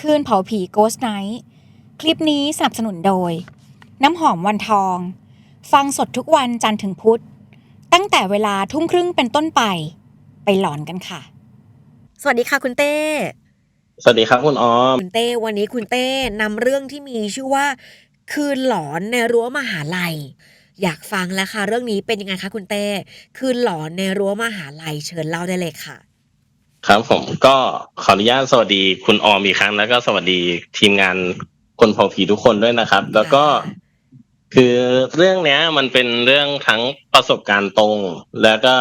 คืนเผาผี Ghost Night คลิปนี้สนับสนุนโดย น้ำหอมวันทอง ฟังสดทุกวันจันทร์ถึงพุธ ตั้งแต่เวลาทุ่มครึ่งเป็นต้นไป ไปหลอนกันค่ะ สวัสดีค่ะคุณเต้ สวัสดีครับคุณออม คุณเต้วันนี้คุณเต้นำเรื่องที่มีชื่อว่า คืนหลอนในรั้วมหาลัย อยากฟังแล้วค่ะ เรื่องนี้เป็นยังไงคะคุณเต้ คืนหลอนในรั้วมหาลัยเชิญเล่าได้เลยค่ะ ครับผมก็ขออนุญาตสวัสดีคุณออมอีกครั้ง แล้วก็สวัสดีทีมงานคนเผาผีทุกคนด้วยนะครับ แล้วก็คือเรื่องเนี้ย มันเป็นเรื่องทั้งประสบการณ์ตรง แล้วก็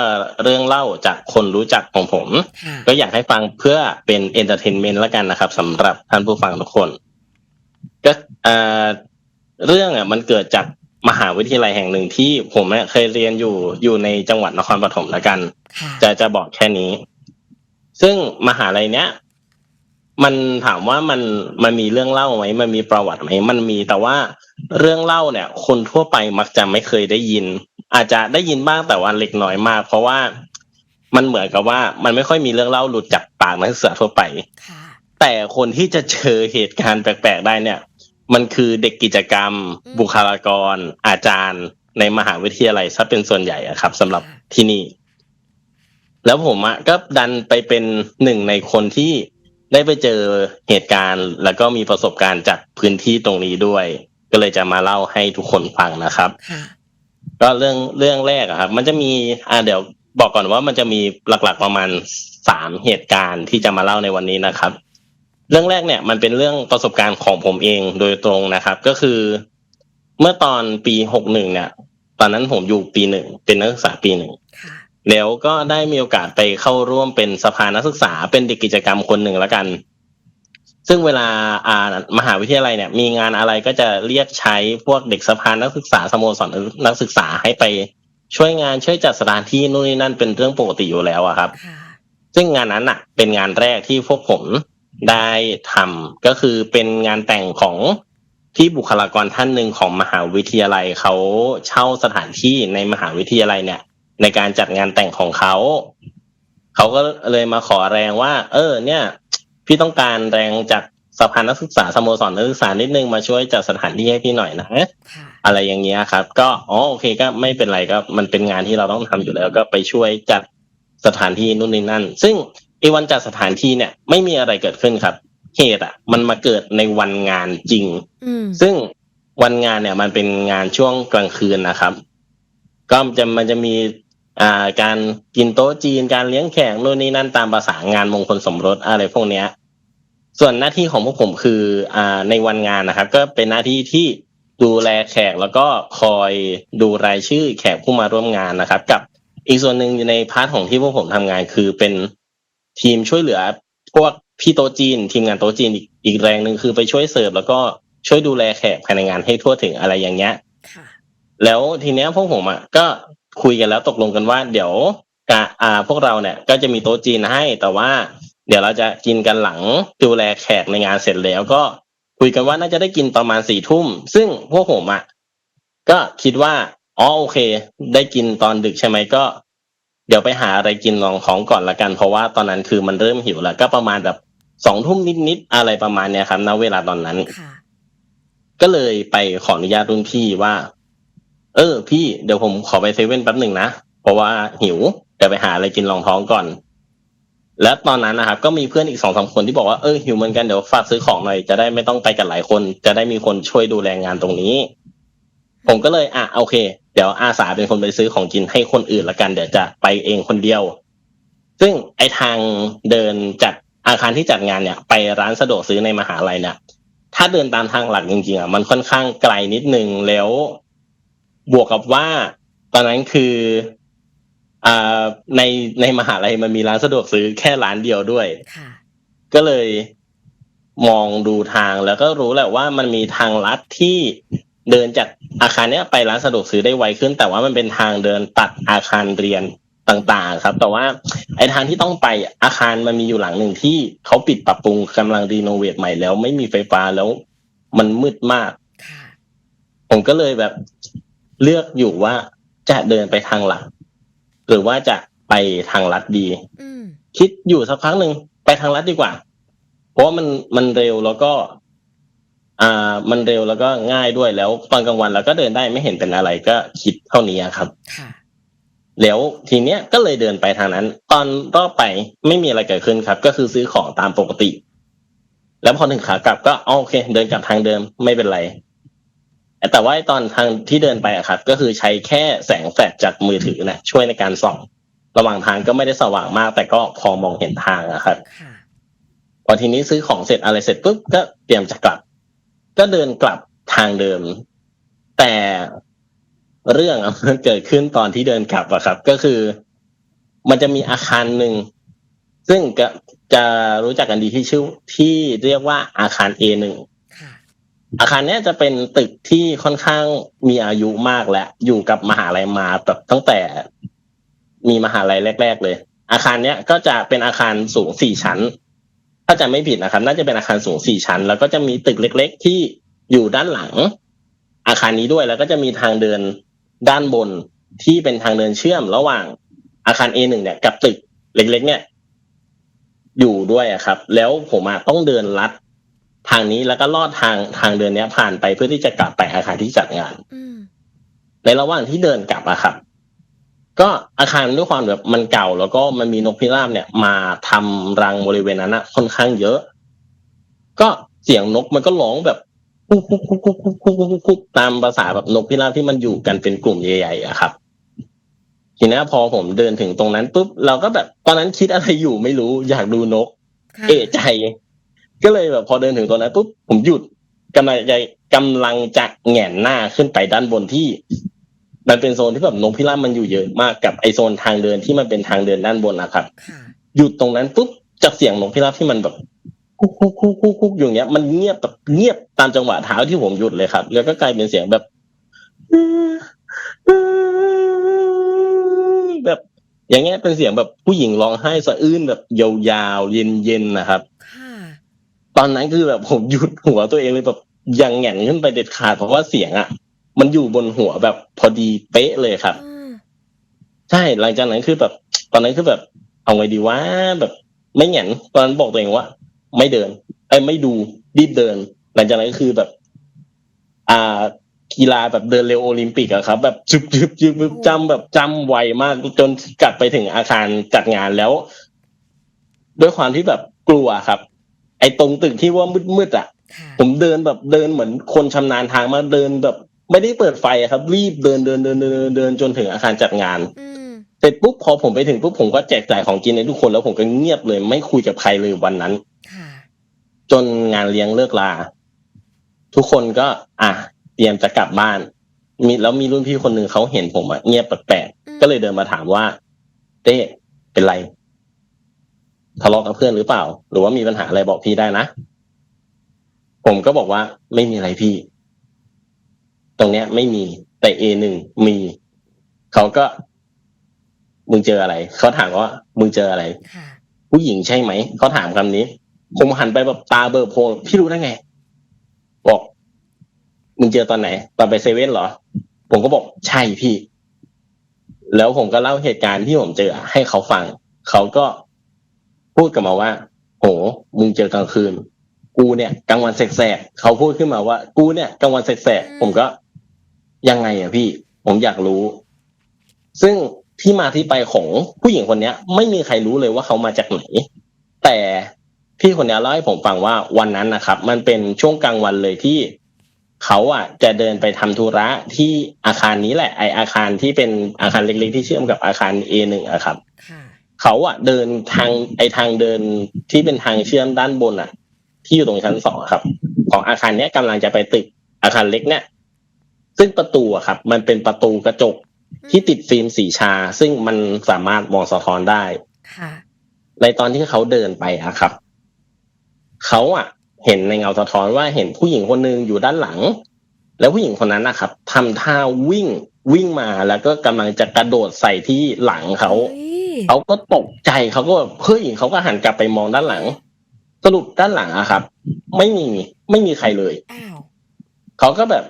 เรื่องเล่าจากคนรู้จักของผมค่ะก็อยากให้ฟังเพื่อเป็นเอนเตอร์เทนเมนต์แล้วกันนะครับสำหรับท่านผู้ฟังทุกคนก็เอ่อเรื่องอะ มันเกิดจากมหาวิทยาลัยแห่งหนึ่งที่ผมเนี่ยเคยเรียนอยู่อยู่ในจังหวัดนครปฐมแล้วกันค่ะจะจะบอกแค่นี้ ซึ่งมหาลัยเนี้ยมันถามว่ามันมันมีเรื่องเล่าไหมมันมีประวัติไหมมันมีแต่ว่าเรื่องเล่าเนี่ย คนทั่วไปมักจะไม่เคยได้ยิน อาจจะได้ยินบ้างแต่ว่าเล็กน้อยมาก เพราะว่ามันเหมือนกับว่ามันไม่ค่อยมีเรื่องเล่าหลุดจากปากนักศึกษาทั่วไปค่ะแต่คนที่จะเจอเหตุการณ์แปลกๆได้เนี่ย มันคือเด็กกิจกรรม บุคลากร อาจารย์ในมหาวิทยาลัยซะเป็นส่วนใหญ่อะครับสำหรับที่นี่ แล้วผมอะก็ดันไปเป็นหนึ่งในคนที่ได้ไปเจอเหตุการณ์ แล้วก็มีประสบการณ์จากพื้นที่ตรงนี้ด้วย ก็เลยจะมาเล่าให้ทุกคนฟังนะครับค่ะก็เรื่องเรื่องแรกอะครับ มันจะมีอ่าเดี๋ยวบอกก่อนว่ามันจะมีหลักๆประมาณสามเหตุการณ์ที่จะมาเล่าในวันนี้นะครับ เรื่องแรกเนี่ยมันเป็นเรื่องประสบการณ์ของผมเองโดยตรงนะครับ ก็คือ เมื่อตอนปีหกหนึ่งเนี่ย ตอนนั้นผมอยู่ปีหนึ่งเป็นนักศึกษาปีหนึ่งค่ะ แล้วก็ได้มีโอกาสไปเข้าร่วมเป็นสภานักศึกษาเป็นเด็กกิจกรรมคนหนึ่งแล้วกัน ซึ่งเวลาอ่ามหาวิทยาลัยเนี่ย มีงานอะไรก็จะเรียกใช้พวกเด็กสภานักศึกษาสโมสรนักศึกษาให้ไปช่วยงานช่วยจัดสถานที่นู่นนี่นั่นเป็นเรื่องปกติอยู่แล้วอะครับค่ะซึ่งงานนั้นอะเป็นงานแรกที่พวกผมได้ทำก็คือเป็นงานแต่งของที่บุคลากรท่านหนึ่งของมหาวิทยาลัยเขาเช่าสถานที่ในมหาวิทยาลัยเนี่ย ในการจัดงานแต่งของเขา เขาก็เลยมาขอแรงว่า เออ เนี่ย พี่ต้องการแรงจากสภานักศึกษาสโมสรนักศึกษานิดนึงมาช่วยจัดสถานที่ให้พี่หน่อยนะค่ะอะไรอย่างเงี้ยครับ ก็อ๋อโอเคก็ไม่เป็นไรก็มันเป็นงานที่เราต้องทำอยู่แล้ว ก็ไปช่วยจัดสถานที่นู่นนี่นั่น ซึ่งไอ้วันจัดสถานที่เนี่ยไม่มีอะไรเกิดขึ้นครับ เหตุอะ มันมาเกิดในวันงานจริงอืมซึ่งวันงานเนี่ยมันเป็นงานช่วงกลางคืนนะครับ ก็จะมันจะมีอ่า การกินโต๊ะจีนการเลี้ยงแขกนู่นนี่นั่นตามภาษางานมงคลสมรสอะไรพวกเนี้ย ส่วนหน้าที่ของพวกผมคืออ่าในวันงานนะครับ ก็เป็นหน้าที่ที่ดูแลแขกแล้วก็คอยดูรายชื่อแขกผู้มาร่วมงานนะครับ กับอีกส่วนหนึ่งในพาร์ทของที่พวกผมทำงานคือเป็นทีมช่วยเหลือพวกพี่โต๊ะจีน ทีมงานโต๊ะจีนอีกอีกแรงหนึ่งคือไปช่วยเสิร์ฟแล้วก็ช่วยดูแลแขกภายในงานให้ทั่วถึงอะไรอย่างเงี้ยค่ะแล้วทีเนี้ยพวกผมอะก็ คุยกันแล้วตกลงกันว่า เดี๋ยวกะอ่าพวกเราเนี่ยก็จะมีโต๊ะจีนให้ แต่ว่า เดี๋ยวเราจะกินกันหลังดูแลแขกในงานเสร็จแล้วก็คุยกันว่าน่าจะได้กินประมาณสี่ทุ่ม ซึ่งพวกผมอะก็คิดว่าอ๋อโอเค ได้กินตอนดึกใช่ไหมก็ เดี๋ยวไปหาอะไรกินรองท้องก่อนละกัน เพราะว่าตอนนั้นคือมันเริ่มหิวแล้วก็ประมาณแบบสองทุ่มนิดๆอะไรประมาณเนี้ยครับณเวลาตอนนั้นค่ะก็เลยไปขออนุญาตรุ่นพี่ว่า เออ พี่เดี๋ยวผมขอไปเซเว่นแป๊บหนึ่งนะ เพราะว่าหิวเดี๋ยวไปหาอะไรกินรองท้องก่อน และตอนนั้นนะครับ ก็มีเพื่อนอีกสองสามคนที่บอกว่าเออหิวเหมือนกันเดี๋ยวฝากซื้อของหน่อยจะได้ไม่ต้องไปกันหลายคน จะได้มีคนช่วยดูแลงานตรงนี้ ผมก็เลยอะโอเค เดี๋ยวอาสาเป็นคนไปซื้อของกินให้คนอื่นละกันเดี๋ยวจะไปเองคนเดียว ซึ่งไอทางเดินจากอาคารที่จัดงานเนี่ย ไปร้านสะดวกซื้อในมหาลัยเนี่ยถ้าเดินตามทางหลักจริงๆอะมันค่อนข้างไกลนิดนึงแล้ว บวกกับว่า ตอนนั้นคืออ่าในในมหาลัยมันมีร้านสะดวกซื้อแค่ร้านเดียวด้วยค่ะก็เลยมองดูทางแล้วก็รู้แหละว่ามันมีทางลัดที่เดินจากอาคารเนี้ยไปร้านสะดวกซื้อได้ไวขึ้น แต่ว่ามันเป็นทางเดินตัดอาคารเรียนต่างๆ ครับ แต่ว่าไอ้ทางที่ต้องไปอาคารมันมีอยู่หลังหนึ่งที่เขาปิดปรับปรุงกำลังรีโนเวทใหม่แล้ว ไม่มีไฟฟ้าแล้วมันมืดมากค่ะผมก็เลยแบบ เลือกอยู่ว่าจะเดินไปทางหลัก หรือว่าจะไปทางลัดดีอืมคิดอยู่สักพักหนึ่งไปทางลัดดีกว่าผราะว่ามันมันเร็วแล้วก็ อ่า มันเร็วแล้วก็ง่ายด้วยแล้วตอนกลางวันเราก็เดินได้ไม่เห็นเป็นอะไรก็คิดเท่านี้ครับค่ะแล้วทีเนี้ยก็เลยเดินไปทางนั้น ตอนรอบไปไม่มีอะไรเกิดขึ้นครับ ก็คือซื้อของตามปกติ แล้วพอถึงขากลับก็อ๋อโอเค เดินกลับทางเดิมไม่เป็นไร แต่ว่าตอนทางที่เดินไปอะครับ ก็คือใช้แค่แสงแฟลชจากมือถือนะช่วยในการส่อง ระหว่างทางก็ไม่ได้สว่างมาก แต่ก็พอมองเห็นทางอะครับค่ะพอทีนี้ซื้อของเสร็จอะไรเสร็จปุ๊บก็เตรียมจะกลับ ก็เดินกลับทางเดิม แต่เรื่องอะมันเกิดขึ้นตอนที่เดินกลับอะครับ ก็คือ มันจะมีอาคารหนึ่งซึ่งก็จะรู้จักกันดีที่ชื่อที่เรียกว่าอาคาร A หนึ่งค่ะ อาคารเนี้ยจะเป็นตึกที่ค่อนข้างมีอายุมากและอยู่กับมหาลัยมาแบบตั้งแต่มีมหาลัยแรก ๆ เลย อาคารเนี้ยก็จะเป็นอาคารสูงสี่ชั้น ถ้าจะไม่ผิดนะครับ น่าจะเป็นอาคารสูงสี่ชั้น แล้วก็จะมีตึกเล็ก ๆ ที่อยู่ด้านหลัง อาคารนี้ด้วยแล้วก็จะมีทางเดินด้านบนที่เป็นทางเดินเชื่อมระหว่างอาคาร A หนึ่งเนี่ยกับตึกเล็ก ๆ เนี่ย อยู่ด้วยครับ แล้วผมต้องเดินลัด ทางนี้แล้วก็ลอดทางทางเดินเนี้ยผ่านไปเพื่อที่จะกลับไปอาคารที่จัดงาน อืมในระหว่างที่เดินกลับอะครับ ก็อาคารด้วยความแบบมันเก่าแล้วก็มันมีนกพิราบเนี่ย มาทำรังบริเวณนั้นอะค่อนข้างเยอะ ก็เสียงนกมันก็ร้องแบบกุ๊กกุ๊กกุ๊กกุ๊กกุ๊กกุ๊กกุ๊กกุ๊กกุ๊กตามภาษาแบบนกพิราบที่มันอยู่กันเป็นกลุ่มใหญ่ๆอะครับ ทีนี้พอผมเดินถึงตรงนั้นปุ๊บเราก็แบบ ตอนนั้นคิดอะไรอยู่ไม่รู้อยากดูนก ค่ะเอะใจ ก็เลยแบบพอเดินถึงตรงนั้นปุ๊บผมหยุดกำลังจะกำลังจะแหงนหน้าขึ้นไปด้านบนที่ มันเป็นโซนที่แบบนกพิราบมันอยู่เยอะมากกับไอโซนทางเดินที่มันเป็นทางเดินด้านบนนะครับค่ะหยุดตรงนั้นปุ๊บจากเสียงนกพิราบที่มันแบบกุ๊กกุ๊กกุ๊กกุ๊กกุ๊กอย่างเงี้ยมันเงียบแบบเงียบตามจังหวะเท้าที่ผมหยุดเลยครับ แล้วก็กลายเป็นเสียงแบบแบบ อย่างเงี้ยเป็นเสียงแบบผู้หญิงร้องไห้สะอื้นแบบยาวๆเย็นๆนะครับค่ะ ตอนนั้นคือแบบผมหยุดหัวตัวเองเลยแบบยังแหงนขึ้นไปเด็ดขาดเพราะว่าเสียงอะ มันอยู่บนหัวแบบพอดีเป๊ะเลยครับอืมใช่หลังจากนั้นคือแบบ ตอนนั้นคือแบบ เอาไงดีว่าแบบไม่แหงนตอนนั้นบอกตัวเองว่า ไม่เดินไอ้ยไม่ดูรีบเดิน หลังจากนั้นก็คือแบบ อ่ากีฬาแบบเดินเร็วโอลิมปิกอะครับ แบบจุบจุบจุบจุบจำแบบจำไวมากจนกลับไปถึงอาคารจัดงานแล้ว ด้วยความที่แบบกลัวครับ ไอ้ตรงตึกที่ว่ามืดๆอะค่ะ ผมเดินแบบเดินเหมือนคนชำนาญทางมาเดินแบบ ไม่ได้เปิดไฟอะครับ รีบเดินเดินเดินเดินเดินเดินจนถึงอาคารจัดงานอืมเสร็จปุ๊บพอผมไปถึงปุ๊บผมก็แจกจ่ายของกินให้ทุกคนแล้วผมก็เงียบเลย ไม่คุยกับใครเลยวันนั้นค่ะจนงานเลี้ยงเลิกลา ทุกคนก็ อะเตรียมจะกลับบ้าน มีแล้วมีรุ่นพี่คนหนึ่งเขาเห็นผมอะเงียบแปลกอืมๆก็เลยเดินมาถามว่า เต้เป็นไร ทะเลาะกับเพื่อนหรือเปล่า หรือว่ามีปัญหาอะไรบอกพี่ได้นะ ผมก็บอกว่าไม่มีอะไรพี่ ตรงเนี้ยไม่มี แต่เอหนึ่งมี เขาก็ มึงเจออะไร เขาถามว่า มึงเจออะไรค่ะผู้หญิงใช่ไหม เขาถามคำนี้ ผมหันไปแบบตาเบลอโพลงพี่รู้ได้ไง บอก มึงเจอตอนไหน ตอนไปเซเว่นเหรอ ผมก็บอกใช่พี่ แล้วผมก็เล่าเหตุการณ์ที่ผมเจอให้เขาฟัง เขาก็ พูดกับมาว่า โหมึงเจอกลางคืน กูเนี่ยกลางวันแสกๆเขาพูดขึ้นมาว่า กูเนี่ยกลางวันแสกอืมๆผมก็ ยังไงอะพี่ ผมอยากรู้ ซึ่งที่มาที่ไปของผู้หญิงคนเนี้ย ไม่มีใครรู้เลยว่าเขามาจากไหน แต่พี่คนเนี้ยเล่าให้ผมฟังว่าวันนั้นนะครับ มันเป็นช่วงกลางวันเลยที่เขาอะ จะเดินไปทำธุระที่อาคารนี้แหละ ไออาคารที่เป็นอาคารเล็กๆที่เชื่อมกับอาคาร A1 อะครับ ค่ะ เขาอะเดินทางไอทางเดินที่เป็นทางเชื่อมด้านบนอะ ที่อยู่ตรงชั้นสองอะครับ ของอาคารเนี้ยกำลังจะไปตึกอาคารเล็กเนี่ย ซึ่งประตูอะครับ มันเป็นประตูกระจกที่ติดฟิล์มสีชา ซึ่งมันสามารถมองสะท้อนได้ค่ะในตอนที่เขาเดินไปอะครับ เขาอะเห็นในเงาสะท้อนว่าเห็นผู้หญิงคนหนึ่งอยู่ด้านหลัง แล้วผู้หญิงคนนั้นนะครับทำท่าวิ่งวิ่งมาแล้วก็กำลังจะกระโดดใส่ที่หลังเขาฮ้ย เขาก็ตกใจเขาก็แบบเฮ้ยเขาก็หันกลับไปมองด้านหลัง สรุปด้านหลังอะครับ ไม่มีไม่มีใครเลยอ้าวเขาก็แบบ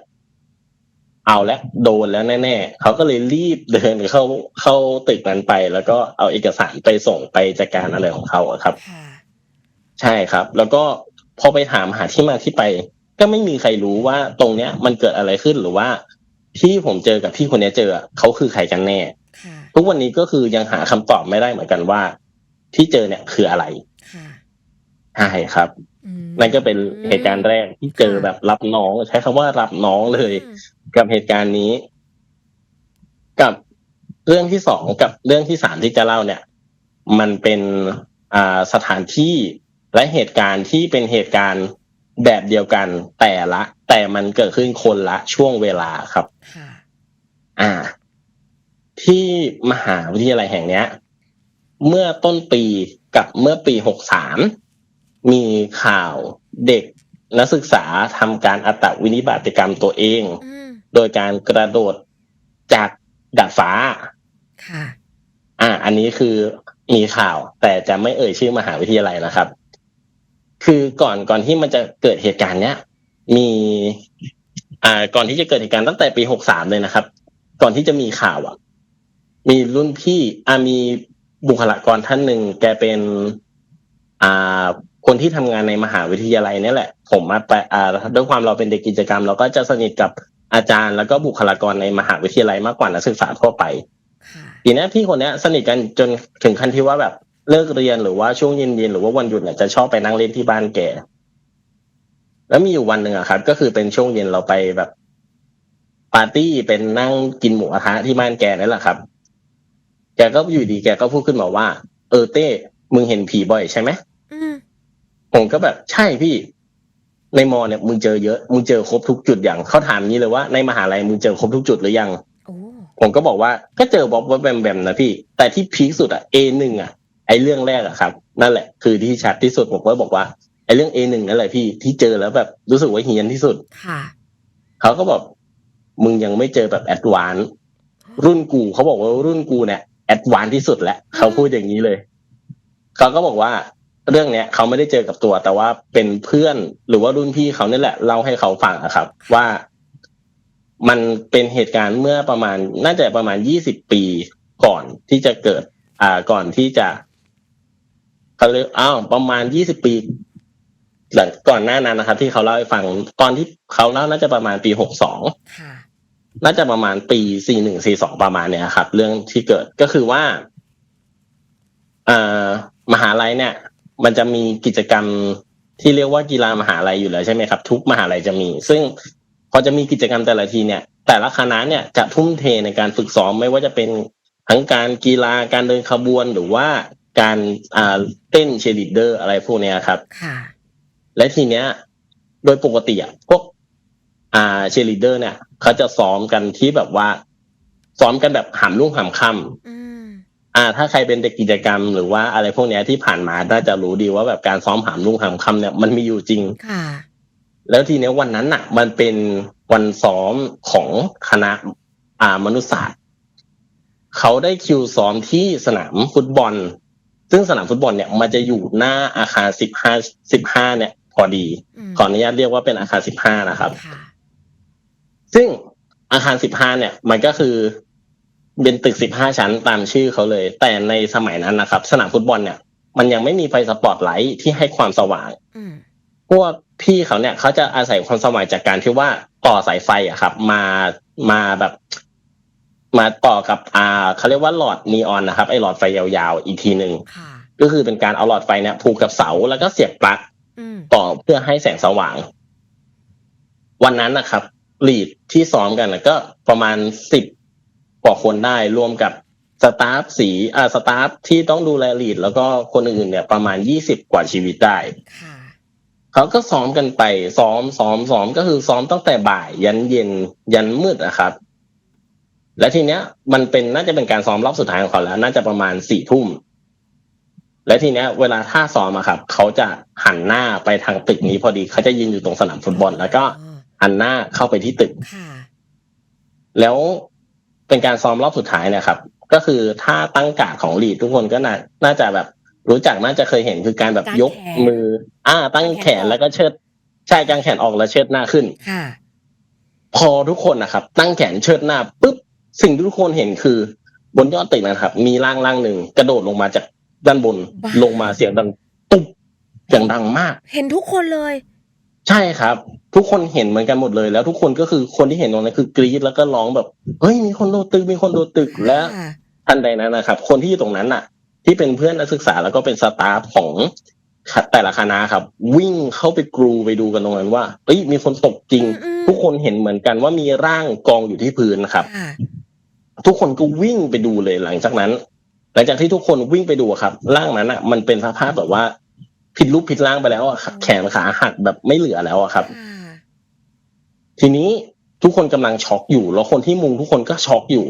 เอาแล้วโดนแล้วแน่ๆเขาก็เลยรีบเดินเข้าเข้าตึกนั้นไป แล้วก็เอาเอกสารไปส่งไปจัดการอะไรของเขาอะครับ ค่ะใช่ครับ แล้วก็พอไปถามหาที่มาที่ไป ก็ไม่มีใครรู้ว่าตรงเนี้ย มันเกิดอะไรขึ้นหรือว่า ที่ผมเจอกับพี่คนเนี้ยเจออะเขาคือใครกันแน่ค่ะ ทุกวันนี้ก็คือยังหาคำตอบไม่ได้เหมือนกันว่า ที่เจอเนี่ยคืออะไรค่ะใช่ครับอืมนั่นก็เป็นเหตุการณ์แรกที่เจอแบบรับน้องใช้คำว่ารับน้องเลยอืมกับเหตุการณ์นี้ กับเรื่องที่สองกับเรื่องที่สามที่จะเล่าเนี่ย มันเป็นอ่าสถานที่และเหตุการณ์ที่เป็นเหตุการณ์แบบเดียวกัน แต่ละ แต่มันเกิดขึ้นคนละช่วงเวลาครับค่ะอ่า ที่มหาวิทยาลัยแห่งเนี้ย เมื่อต้นปีกับเมื่อปีหกสามมีข่าวเด็กนักศึกษาทำการอัตวินิบาตกรรมตัวเองอืมโดยการกระโดดจากดาดฟ้า ค่ะ อ่า อันนี้คือมีข่าว แต่จะไม่เอ่ยชื่อมหาวิทยาลัยนะครับ คือก่อนก่อนที่มันจะเกิดเหตุการณ์เนี้ย มี อ่า ก่อนที่จะเกิดเหตุการณ์ตั้งแต่ปีหกสามเลยนะครับ ก่อนที่จะมีข่าวอะ มีรุ่นพี่อ่ามีบุคลากรท่านหนึ่งแกเป็นอ่าคนที่ทำงานในมหาวิทยาลัยเนี่ยแหละ ผมมาไปอ่าด้วยความเราเป็นเด็กกิจกรรม เราก็จะสนิทกับอาจารย์ แล้วก็บุคลากรในมหาวิทยาลัยมากกว่านักศึกษาทั่วไปค่ะทีเนี้ยพี่คนเนี้ยสนิทกันจนถึงขั้นที่ว่าแบบเลิกเรียนหรือว่าช่วงเย็นๆหรือว่าวันหยุดเนี่ยจะชอบไปนั่งเล่นที่บ้านแกแล้วมีอยู่วันหนึ่งอะครับ ก็คือเป็นช่วงเย็นเราไปแบบปาร์ตี้เป็นนั่งกินหมูกระทะที่บ้านแกนั่นแหละครับ แกก็อยู่ดีแกก็พูดขึ้นมาว่า เออเต้มึงเห็นผีบ่อยใช่ไหมอืมผมก็แบบใช่พี่ ในมอเนี่ยมึงเจอเยอะมึงเจอครบทุกจุดอย่างเขาถามนี้เลยว่าในมหาลัยมึงเจอครบทุกจุดหรือยังโอ้ผมก็บอกว่าก็เจอบ๊อบว่าแบมแบมนะพี่ แต่ที่พีคสุดอะ A หนึ่งอะไอเรื่องแรกอะครับ นั่นแหละ คือที่ชัดที่สุดผมก็บอกว่าไอเรื่อง A หนึ่งนั่นแหละพี่ที่เจอแล้วแบบรู้สึกว่าเฮียนที่สุดค่ะเขาก็บอกมึงยังไม่เจอแบบแอดวานรุ่นกูเขาบอกว่ารุ่นกูเนี่ย แอดวานที่สุดแล้วเขาพูดอย่างนี้เลย เขาก็บอกว่าเรื่องเนี้ยเขาไม่ได้เจอกับตัว แต่ว่าเป็นเพื่อนหรือว่ารุ่นพี่เขานี่แหละเล่าให้เขาฟังอะครับ ว่ามันเป็นเหตุการณ์เมื่อประมาณ น่าจะประมาณยี่สิบปีก่อนที่จะเกิด อ่าก่อนที่จะเขาเรียกอ้าวประมาณยี่สิบปีหลังก่อนหน้านั้นนะครับ ที่เขาเล่าให้ฟังตอนที่เขาเล่าน่าจะประมาณปีหกสองค่ะ น่าจะประมาณปีสี่หนึ่งสี่สองประมาณเนี้ยครับ เรื่องที่เกิดก็คือว่าอ่ามหาลัยเนี่ย มันจะมีกิจกรรมที่เรียกว่ากีฬามหาลัยอยู่แล้วใช่ไหมครับ ทุกมหาลัยจะมี ซึ่งพอจะมีกิจกรรมแต่ละทีเนี่ย แต่ละคณะเนี่ยจะทุ่มเทในการฝึกซ้อมไม่ว่าจะเป็นทั้งการกีฬาการเดินขบวนหรือว่าการอ่าเต้นเชลิเดอร์อะไรพวกเนี้ยครับ ค่ะ และทีเนี้ย โดยปกติอะพวก อ่าเชลิเดอร์เนี่ยเขาจะซ้อมกันที่แบบว่า ซ้อมกันแบบหามรุ่งหามค่ำอืมอ่า ถ้าใครเป็นเด็กกิจกรรม หรือว่าอะไรพวกเนี้ยที่ผ่านมาน่าจะรู้ดีว่าแบบการซ้อมหามรุ่งหามค่ำเนี่ยมันมีอยู่จริงค่ะ แล้วทีเนี้ยวันนั้นน่ะ มันเป็นวันซ้อมของคณะอ่ามนุษยศาสตร์เขาได้คิวซ้อมที่สนามฟุตบอล ซึ่งสนามฟุตบอลเนี่ยมันจะอยู่หน้าอาคารสิบห้าสิบห้าเนี่ย พอดีมขออนุญาตเรียกว่าเป็นอาคารสิบห้านะครับค่ะ ซึ่งอาคารสิบห้าเนี่ย มันก็คือเป็นตึกสิบห้าชั้นตามชื่อเขาเลย แต่ในสมัยนั้นนะครับ สนามฟุตบอลเนี่ย มันยังไม่มีไฟสปอตไลท์ที่ให้ความสว่างอืมพวกพี่เขาเนี่ยเขาจะอาศัยความสว่างจากการที่ว่าต่อสายไฟอะครับ มามาแบบ มาต่อกับอ่าเขาเรียกว่าหลอดนีออนนะครับไอหลอดไฟยาวๆอีกทีหนึ่งค่ะก็คือเป็นการเอาหลอดไฟเนี่ยผูกกับเสาแล้วก็เสียบปลั๊กอืมต่อเพื่อให้แสงสว่าง วันนั้นนะครับ ลีดที่ซ้อมกันนะก็ประมาณสิบกว่าคนได้รวมกับสตาฟสีอ่าสตาฟที่ต้องดูแลลีดแล้วก็คนอื่นๆเนี่ยประมาณยี่สิบกว่าชีวิตได้ค่ะเขาก็ซ้อมกันไปซ้อมซ้อมซ้อมก็คือซ้อมตั้งแต่บ่ายยันเย็นยันมืดนะครับ และทีเนี้ย มันเป็นน่าจะเป็นการซ้อมรอบสุดท้ายของเขาแล้ว น่าจะประมาณสี่ทุ่มและทีเนี้ย เวลาท่าซ้อมอะครับเขาจะหันหน้าไปทางตึกนี้พอดีเขาจะยืนอยู่ตรงสนามฟุตบอล แล้วก็ อ๋อหันหน้าเข้าไปที่ตึกค่ะแล้วเป็นการซ้อมรอบสุดท้ายเนะครับ ก็คือท่าตั้งการ์ดของลีดทุกคนก็น่าน่าจะแบบรู้จักน่าจะเคยเห็นคือการแบบกางยกแขนมือ อ่า ตั้งแขนแล้วก็เชิดใช่กางแขนออกแล้วเชิดหน้าขึ้นค่ะพอทุกคนนะครับ ตั้งแขนเชิดหน้าปุ๊บสิ่งที่ทุกคนเห็นคือบนยอดตึกนะครับ มีร่างร่างหนึ่งกระโดดลงมาจากด้านบนบ้าลงมาเสียงดังตุ๊บเสียงดังมาก เห็นทุกคนเลย ใช่ครับ ทุกคนเห็นเหมือนกันหมดเลย แล้วทุกคนก็คือคนที่เห็นตรงนั้นคือกรี๊ดแล้วก็ร้องแบบเฮ้ยมีคนโดนตึกมีคนโดนตึกและค่ะทันใดนั้นนะครับ คนที่อยู่ตรงนั้นน่ะ ที่เป็นเพื่อนนักศึกษาแล้วก็เป็นสตาฟของแต่ละคณะครับ วิ่งเข้าไปกรูไปดูกันตรงนั้นว่าเอ้ยมีคนตกจริงอืมทุกคนเห็นเหมือนกันว่ามีร่างกองอยู่ที่พื้นนะครับค่ะทุกคนก็วิ่งไปดูเลยหลังจากนั้น หลังจากที่ทุกคนวิ่งไปดูอะครับ ร่างนั้นอะ มันเป็นสภาพแบบว่า ผิดรูปผิดร่างไปแล้วอะครับ แขนขาหักแบบไม่เหลือแล้วอะครับค่ะทีนี้ทุกคนกำลังช็อกอยู่ แล้วคนที่มุงทุกคนก็ช็อกอยู่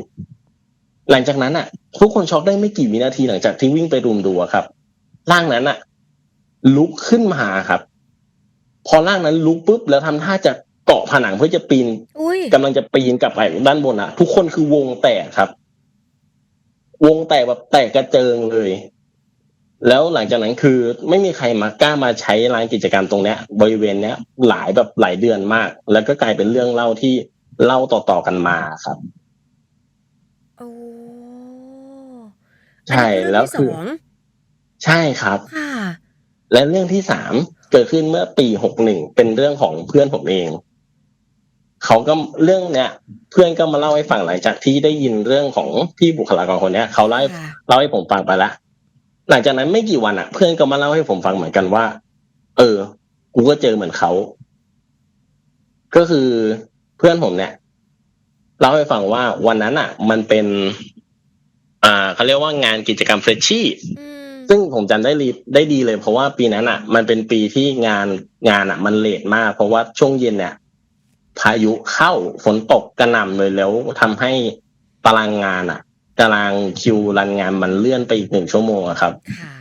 หลังจากนั้นอะทุกคนช็อกได้ไม่กี่วินาทีหลังจากที่วิ่งไปรุมดูอะครับ ร่างนั้นอะลุกขึ้นมาครับ พอร่างนั้นลุกปุ๊บแล้วทำท่าจะเกาะผนังเพื่อจะปีนอุ้ยกำลังจะปีนกลับไปด้านบนอะทุกคนคือวงแตกครับ วงแตกแบบแตกกระเจิงเลย แล้วหลังจากนั้นคือไม่มีใครมากล้ามาใช้ลานกิจกรรมตรงเนี้ย บริเวณเนี้ยหลายแบบหลายเดือนมาก แล้วก็กลายเป็นเรื่องเล่าที่เล่าต่อๆกันมาครับโอ้ใช่อันนี้แล้วเรื่องที่คือสองใช่ครับค่ะและเรื่องที่สามเกิดขึ้นเมื่อปีหกหนึ่งเป็นเรื่องของเพื่อนผมเองเขาก็เรื่องเนี้ยเพื่อนก็มาเล่าให้ฟังหลังจากที่ได้ยินเรื่องของพี่บุคลากรคนเนี้ยเขาเล่าให้ค่ะเล่าให้ผมฟังไปแล้ว หลังจากนั้นไม่กี่วันอะเพื่อนก็มาเล่าให้ผมฟังเหมือนกันว่า เออ กูก็เจอเหมือนเขา ก็คือเพื่อนผมเนี่ยเล่าให้ฟังว่าวันนั้นอะมันเป็น อ่าเขาเรียกว่างานกิจกรรมเฟรชชี่อืมซึ่งผมจำได้รีได้ดีเลย เพราะว่าปีนั้นอะมันเป็นปีที่งานงานอะมันเลทมาก เพราะว่าช่วงเย็นเนี่ยพายุเข้าฝนตกกระหน่ำเลยแล้วทำให้ตารางงานอะ ตารางคิวรันงานมันเลื่อนไปอีกหนึ่งชั่วโมงอะครับค่ะ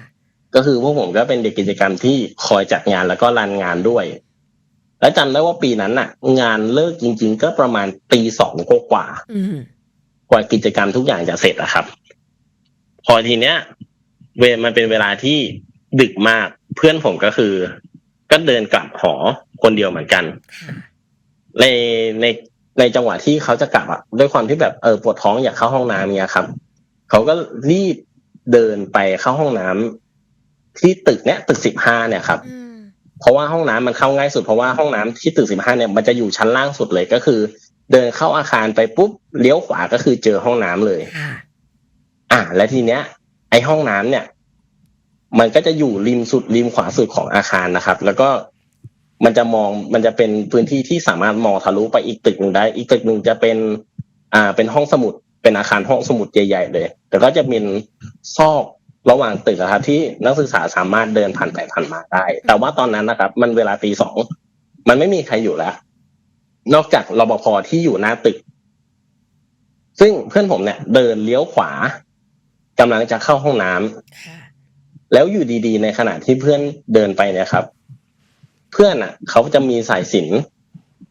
ก็คือพวกผมก็เป็นเด็กกิจกรรมที่คอยจัดงานแล้วก็รันงานด้วย และจำได้ว่าปีนั้นน่ะ งานเลิกจริง ๆ ก็ประมาณตีสองกว่าๆอืมกว่ากิจกรรมทุกอย่างจะเสร็จอะครับ พอทีเนี้ย เวลมันเป็นเวลาที่ดึกมากเพื่อนผมก็คือ ก็เดินกลับหอคนเดียวเหมือนกันค่ะในใน ในจังหวะที่เขาจะกลับอะด้วยความที่แบบเออปวดท้องอยากเข้าห้องน้ำเนี่ยครับเขาก็รีบเดินไปเข้าห้องน้ำที่ตึกเนี้ยตึกสิบห้าเนี่ยครับอืมเพราะว่าห้องน้ำมันเข้าง่ายสุดเพราะว่าห้องน้ำที่ตึกสิบห้าเนี่ยมันจะอยู่ชั้นล่างสุดเลยก็คือ เดินเข้าอาคารไปปุ๊บเลี้ยวขวาก็คือเจอห้องน้ำเลยค่ะอะและทีเนี้ย ไอห้องน้ำเนี่ย มันก็จะอยู่ริมสุดริมขวาสุดของอาคารนะครับ แล้วก็ มันจะมองมันจะเป็นพื้นที่ที่สามารถมองทะลุไปอีกตึกหนึ่งได้ อีกตึกหนึ่งจะเป็น อ่าเป็นห้องสมุด เป็นอาคารห้องสมุดใหญ่ๆเลย แต่ก็จะเป็นซอกระหว่างตึกอะครับที่นักศึกษาสามารถเดินผ่านไปผ่านมาได้ แต่ว่าตอนนั้นนะครับ มันเวลาตีสองมันไม่มีใครอยู่แล้ว นอกจากรปภที่อยู่หน้าตึก ซึ่งเพื่อนผมเนี่ย เดินเลี้ยวขวากำลังจะเข้าห้องน้ำค่ะแล้วอยู่ดีๆ ในขณะที่เพื่อนเดินไปเนี่ยครับ เพื่อนอะ เขาจะมีสายสิญจน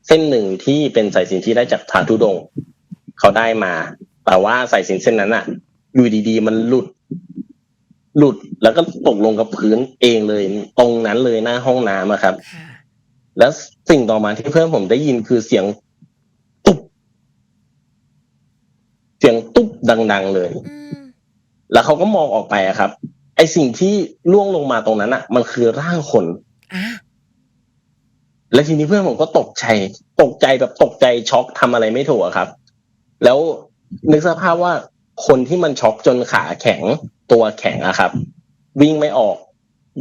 เส้นหนึ่งที่เป็นสายสิญจนที่ได้จากพระธุดงค์เขาได้มา แต่ว่าสายสิญจนเส้นนั้นอะ อยู่ดีๆ มันหลุด หลุดแล้วก็ตกลงกับพื้นเองเลย ตรงนั้นเลยหน้าห้องน้ำอะครับค่ะแล้วสิ่งต่อมาที่เพื่อนผมได้ยินคือเสียงตุ๊บ เสียงตุ๊บดัง ๆ เลยอืมแล้วเขาก็มองออกไปอะครับ ไอสิ่งที่ล่วงลงมาตรงนั้นอะมันคือร่างคนอะ และทีนี้เพื่อนผมก็ตกใจ ตกใจแบบตกใจช็อกทำอะไรไม่ถูกอะครับ แล้วนึกสภาพว่าคนที่มันช็อกจนขาแข็งตัวแข็งอะครับ วิ่งไม่ออก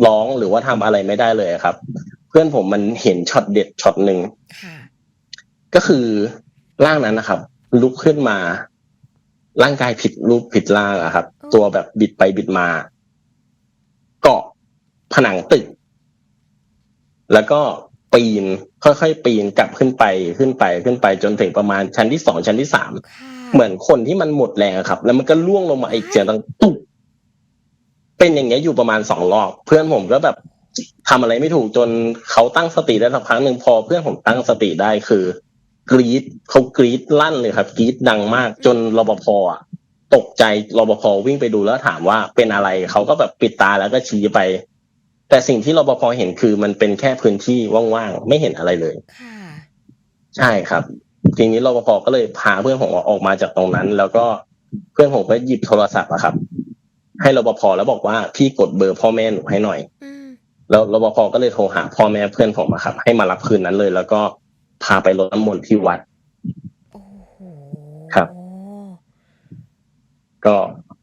ร้องหรือว่าทำอะไรไม่ได้เลยอะครับ เพื่อนผมมันเห็นช็อตเด็ดช็อตหนึ่งค่ะก็คือร่างนั้นนะครับ ลุกขึ้นมา ร่างกายผิดรูปผิดร่างอะครับ ตัวแบบบิดไปบิดมา เกาะผนังตึก แล้วก็ ปีน ค่อยๆปีนกลับขึ้นไปขึ้นไปขึ้นไปจนถึงประมาณชั้นที่สองชั้นที่สามค่ะเหมือนคนที่มันหมดแรงอะครับ แล้วมันก็ล่วงลงมาอีกเสียงดังตุ๊บเป็นอย่างเงี้ยอยู่ประมาณสองรอบ เพื่อนผมก็แบบทำอะไรไม่ถูกจนเขาตั้งสติได้สักพักหนึ่งพอเพื่อนผมตั้งสติได้คือกรีดเขากรีดลั่นเลยครับกรีดดังมากจนรปภอะตกใจรปภวิ่งไปดูแล้วถามว่าเป็นอะไรเขาก็แบบปิดตาแล้วก็ชี้ไป แต่สิ่งที่รปภเห็นคือมันเป็นแค่พื้นที่ว่างๆไม่เห็นอะไรเลยค่ะใช่ครับทีนี้รปภก็เลยพาเพื่อนผมออกมาจากตรงนั้น แล้วก็เพื่อนผมก็หยิบโทรศัพท์อะครับ ให้รปภแล้วบอกว่าพี่กดเบอร์พ่อแม่หนูให้หน่อยอืมแล้วรปภก็เลยโทรหาพ่อแม่เพื่อนผมอะครับ ให้มารับคืนนั้นเลย แล้วก็พาไปรดน้ำมนต์ที่วัดโอ้โหครับ ก็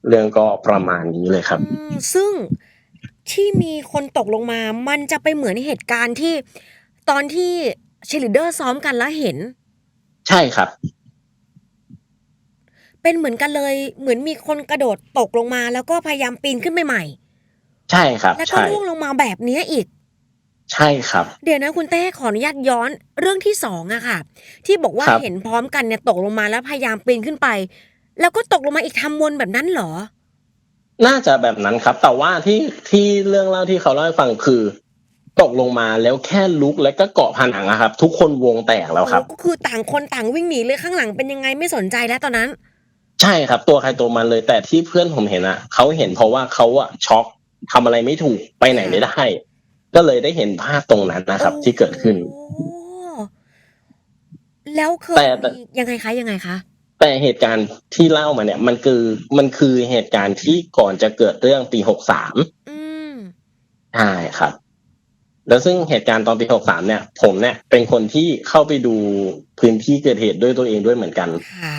เรื่องก็ประมาณนี้เลยครับอืมซึ่ง ที่มีคนตกลงมา มันจะไปเหมือนเหตุการณ์ที่ตอนที่เชลิเดอร์ซ้อมกันแล้วเห็น ใช่ครับ เป็นเหมือนกันเลย เหมือนมีคนกระโดดตกลงมา แล้วก็พยายามปีนขึ้นไปใหม่ ใช่ครับ แล้วก็ใช่ ร่วงลงมาแบบเนี้ยอีก ใช่ครับ เดี๋ยวนะคุณเต้ขออนุญาตย้อนเรื่องที่สองอะค่ะ ที่บอกว่าครับ เห็นพร้อมกันเนี่ยตกลงมาแล้วพยายามปีนขึ้นไป แล้วก็ตกลงมาอีกทำวนแบบนั้นเหรอ น่าจะแบบนั้นครับ แต่ว่าที่ที่เรื่องเล่าที่เขาเล่าให้ฟังคือ ตกลงมาแล้วแค่ลุกแล้วก็เกาะผนังอะครับ ทุกคนวงแตกแล้วครับโอ้ก็คือต่างคนต่างวิ่งหนีเลยข้างหลังเป็นยังไงไม่สนใจแล้วตอนนั้น ใช่ครับ ตัวใครตัวมันเลย แต่ที่เพื่อนผมเห็นอะเขาเห็นเพราะว่าเขาอะช็อกทำอะไรไม่ถูกไปไหนไม่ได้ ก็เลยได้เห็นภาพตรงนั้นนะครับ ที่เกิดขึ้น โอ้แล้วเคยแต่แต่ มียังไงคะยังไงคะ แต่เหตุการณ์ที่เล่ามาเนี่ย มันคือมันคือเหตุการณ์ที่ก่อนจะเกิดเรื่องปีหกสามอืมใช่ครับ แล้วซึ่งเหตุการณ์ตอนปีหกสามเนี่ย ผมเนี่ย เป็นคนที่เข้าไปดูพื้นที่เกิดเหตุด้วยตัวเองด้วยเหมือนกันค่ะ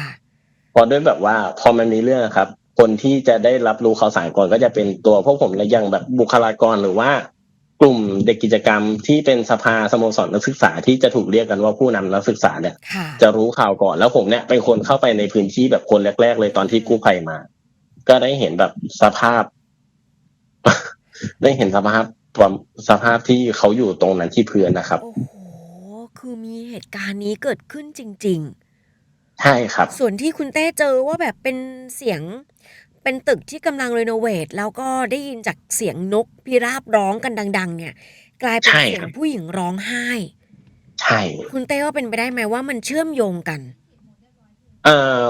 เพราะด้วยแบบว่าพอมันมีเรื่องครับ คนที่จะได้รับรู้ข่าวสารก่อนก็จะเป็นตัวพวกผมและอย่างแบบบุคลากรหรือว่า กลุ่มเด็กกิจกรรมที่เป็นสภาสโมสรนักศึกษาที่จะถูกเรียกกันว่าผู้นำนักศึกษาเนี่ยค่ะจะรู้ข่าวก่อนแล้วผมเนี่ยเป็นคนเข้าไปในพื้นที่แบบคนแรก ๆ เลยตอนที่กู้ภัยมา ก็ได้เห็นแบบสภาพ ได้เห็นสภาพความสภาพที่เขาอยู่ตรงนั้นที่พื้นนะครับโอ้โหคือมีเหตุการณ์นี้เกิดขึ้นจริงใช่ครับๆส่วนที่คุณเต้เจอว่าแบบเป็นเสียง เป็นตึกที่กำลังรีโนเวทแล้วก็ได้ยินจากเสียงนกพิราบร้องกันดัง ๆ เนี่ย กลายเป็นใช่เสียครังบผู้หญิงร้องไห้ ใช่ คุณเต้ว่าเป็นไปได้ไหมว่ามันเชื่อมโยงกัน เอ่อ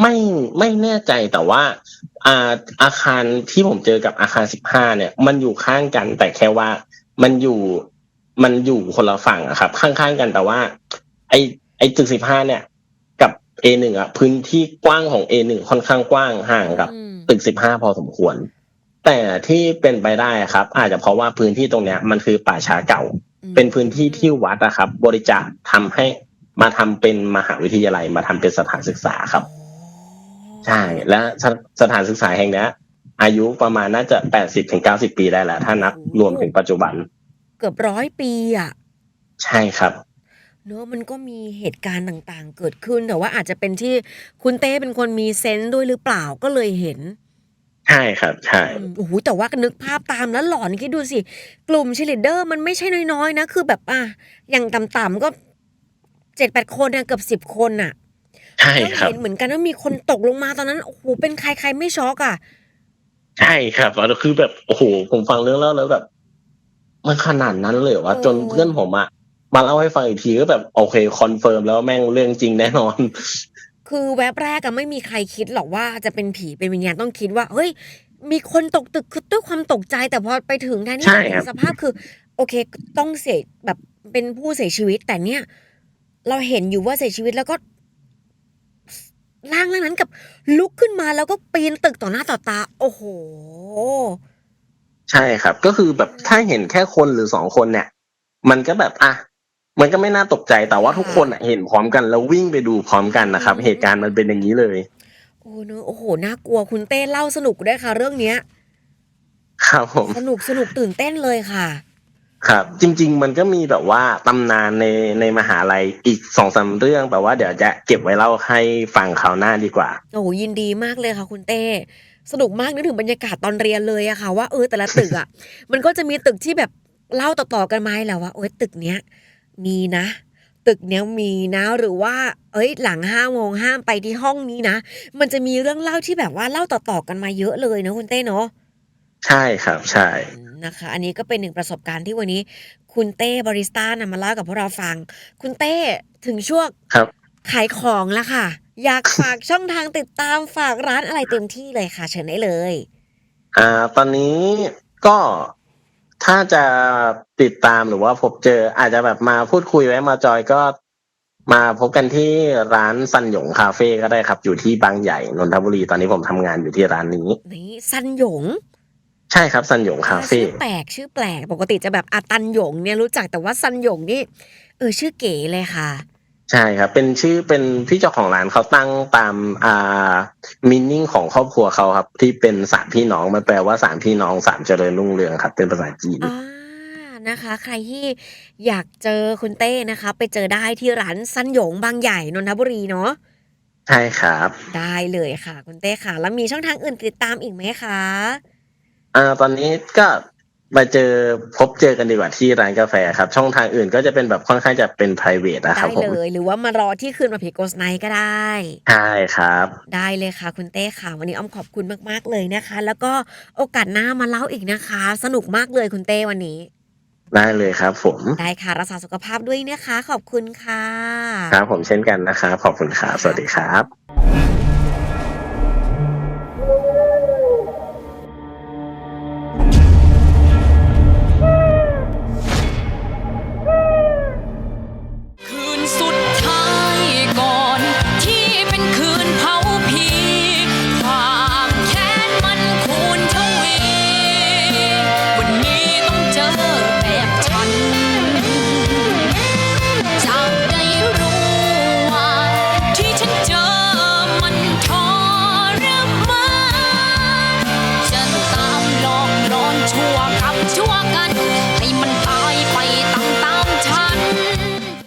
ไม่ไม่แน่ใจแต่ว่าอ่าอาคารที่ผมเจอกับอาคารสิบห้าเนี่ย มันอยู่ข้างกัน แต่แค่ว่ามันอยู่มันอยู่คนละฝั่งอะครับ ข้างๆกันแต่ว่า ไอไอตึกสิบห้าเนี่ย กับ A หนึ่งอะพื้นที่กว้างของ A หนึ่งค่อนข้างกว้างห่างกับอืม ตึกสิบห้าพอสมควร แต่ที่เป็นไปได้อะครับ อาจจะเพราะว่าพื้นที่ตรงเนี้ยมันคือป่าช้าเก่า เป็นพื้นที่ที่วัดนะครับ บริจาคทำให้มาทำเป็นมหาวิทยาลัยมาทำเป็นสถานศึกษาครับ ใช่ และสถสถานศึกษาแห่งเนี้ยอายุประมาณน่าจะแปดสิบถึงเก้าสิบปีได้แล้ว ถ้านับรวมถึงปัจจุบัน เกือบร้อยปีอะ ใช่ครับ เนอะมันก็มีเหตุการณ์ต่างๆ เกิดขึ้นแต่ว่าอาจจะเป็นที่คุณเต้เป็นคนมีเซนส์ด้วยหรือเปล่าก็เลยเห็น ใช่ครับ ใช่ อืมโอ้โหแต่ว่านึกภาพตามแล้วหลอนคิดดูสิ กลุ่มเชลิเดอร์มันไม่ใช่น้อยๆนะ คือแบบอะอย่างต่ำๆก็เจ็ดแปดคนนะเกือบสิบคนน่ะใช่แล้วครับ เห็นเหมือนกันว่ามีคนตกลงมาตอนนั้นโอ้โหเป็นใครใครไม่ช็อกอะ ใช่ครับแล้วคือแบบโอ้โหผมฟังเรื่องเล่าแล้วแบบ มันขนาดนั้นเลยเหรอวะเออ จนเพื่อนผมอะ มาเล่าให้ฟังอีกทีก็แบบโอเคคอนเฟิร์มแล้วแม่งเรื่องจริงแน่นอน คือแวบแรกอะไม่มีใครคิดหรอกว่าจะเป็นผีเป็นวิญญาณต้องคิดว่าเฮ้ย มีคนตกตึกคือด้วยความตกใจแต่พอไปถึงแทนที่ใช่จะครัเห็บนสภาพคือ โอเคต้องเสียแบบเป็นผู้เสียชีวิตแต่เนี่ย เราเห็นอยู่ว่าเสียชีวิตแล้วก็ร่างร่างนั้นกับลุกขึ้นมาแล้วก็ปีนตึกต่อหน้าต่อตา โอ้โห ใช่ครับ ก็คือแบบถ้าเห็นแค่คนหรือสองคนเนี่ย มันก็แบบอะ มันก็ไม่น่าตกใจแต่ว่าทุกคนอะเห็นพร้อมกันแล้ววิ่งไปดูพร้อมกันนะครับอืมเหตุการณ์มันเป็นอย่างนี้เลย โอ้เนอะโอ้โหน่ากลัวคุณเต้เล่าสนุกด้วยค่ะ เรื่องเนี้ย ครับผมสนุกสนุกตื่นเต้นเลยค่ะ ครับ จริง ๆ มันก็มีแบบว่าตำนานในในมหาลัยอีกสองสามเรื่องแต่ว่าเดี๋ยวจะเก็บไว้เล่าให้ฟังคราวหน้าดีกว่า โอ้โหยินดีมากเลยค่ะคุณเต้สนุกมากนึกถึงบรรยากาศตอนเรียนเลยอะค่ะ ว่าเออแต่ละตึกอะมันก็จะมีตึกที่แบบเล่าต่อๆกันมาให้แล้วว่าโอ้ยตึกเนี้ย มีนะ ตึกเนี้ยมีนะหรือว่า เอ้ย หลังห้าโมงห้ามไปที่ห้องนี้นะ มันจะมีเรื่องเล่าที่แบบว่าเล่าต่อๆกันมาเยอะเลยนะคุณเต้เนาะใช่ครับใช่อืมนะคะ อันนี้ก็เป็นหนึ่งประสบการณ์ที่วันนี้ คุณเต้บาริสต้านำมาเล่ากับพวกเราฟัง คุณเต้ถึงช่วงครับ ขายของแล้วค่ะ อยากฝากช่องทางติดตามฝากร้านอะไรเต็มที่เลยค่ะ เชิญได้เลย อ่า ตอนนี้ก็ ถ้าจะติดตามหรือว่าพบเจอ อาจจะแบบมาพูดคุยไว้มาจอยก็มาพบกันที่ร้านซันหยงคาเฟ่ก็ได้ครับ อยู่ที่บางใหญ่นนทบุรีตอนนี้ผมทำงานอยู่ที่ร้านนี้ นี่ซันหยงใช่ครับซันหยงคาเฟ่ชื่อแปลกชื่อแปลกปกติจะแบบอาตันหยงเนี่ยรู้จักแต่ว่าซันหยงนี่เออชื่อเก๋เลยค่ะ ใช่ครับ เป็นชื่อเป็นพี่เจ้าของร้านเขาตั้งตามอ่ามินนิ่งของครอบครัวเขาครับ ที่เป็นสามพี่น้องมันแปลว่าสามพี่น้องสามเจริญรุ่งเรืองครับ เป็นภาษาจีนอ่านะคะ ใครที่อยากเจอคุณเต้นะคะ ไปเจอได้ที่ร้านซันหยงบางใหญ่ นนทบุรีเนาะ ใช่ครับ ได้เลยค่ะ คุณเต้ค่ะ แล้วมีช่องทางอื่นติดตามอีกไหมคะ อ่า ตอนนี้ก็ มาเจอพบเจอกันดีกว่าที่ร้านกาแฟครับ ช่องทางอื่นก็จะเป็นแบบค่อนข้างจะเป็น p r i v a t นะคได้รับผมเลย หรือว่ามารอที่คืนมาผีโกสไนก็ได้ ใช่ครับ ได้เลยค่ะคุณเต้ค่ะ วันนี้อ้อมขอบคุณมาก ๆ เลยนะคะ แล้วก็โอกาสหน้ามาเล่าอีกนะคะ สนุกมากเลยคุณเต้วันนี้ ได้เลยครับผม ได้ค่ะรักษาสุขภาพด้วยนะคะ ขอบคุณค่ะ ครับผมเช่นกันนะครับขอบคุณครับสวัสดีครับ